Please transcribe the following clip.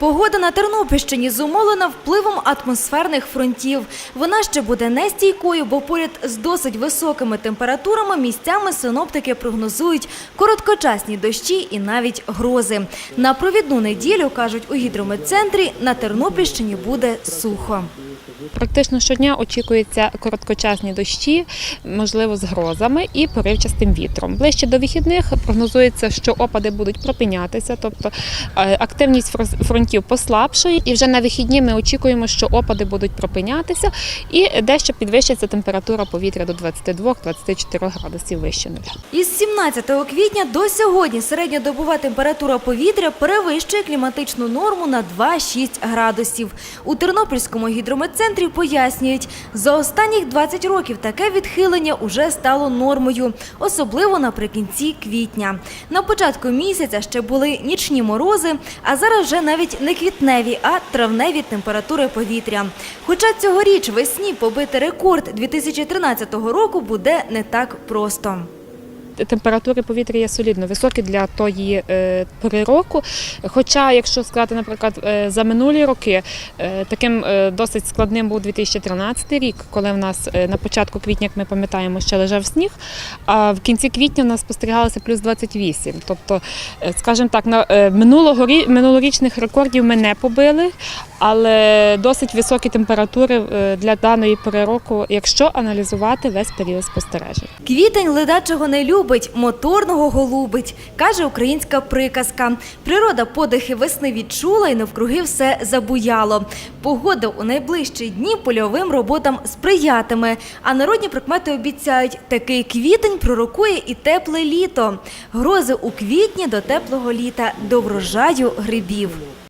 Погода на Тернопільщині зумовлена впливом атмосферних фронтів. Вона ще буде нестійкою, бо поряд з досить високими температурами місцями синоптики прогнозують короткочасні дощі і навіть грози. На провідну неділю, кажуть у гідрометцентрі, на Тернопільщині буде сухо. Практично щодня очікуються короткочасні дощі, можливо, з грозами і поривчастим вітром. Ближче до вихідних прогнозується, що опади будуть пропинятися, тобто е, активність фроз- фронтів послабшує, і вже на вихідні ми очікуємо, що опади будуть пропинятися і дещо підвищиться температура повітря до 22-24 градусів вище нуля. Із 17 квітня до сьогодні середньодобова температура повітря перевищує кліматичну норму на 2-6 градусів. У Тернопільському гідрометцентрі пояснюють, за останніх 20 років таке відхилення уже стало нормою, особливо наприкінці квітня. На початку місяця ще були нічні морози, а зараз вже навіть не квітневі, а травневі температури повітря. Хоча цьогоріч весні побити рекорд 2013 року буде не так просто. Температури повітря є солідно високі для тої е, пори року. Хоча, якщо сказати, наприклад, е, за минулі роки, е, таким досить складним був 2013 рік, коли в нас на початку квітня, як ми пам'ятаємо, ще лежав сніг, а в кінці квітня в нас спостерігалося плюс 28. Тобто, скажімо так, на минулого рі- минулорічних рекордів ми не побили, але досить високі температури для даної пори року, якщо аналізувати весь період спостережень. Квітень ледачого не любить, моторного голубить, каже українська приказка. Природа подихи весни відчула і навкруги все забуяло. Погода у найближчі дні польовим роботам сприятиме. А народні прикмети обіцяють, такий квітень пророкує і тепле літо. Грози у квітні до теплого літа, до врожаю грибів.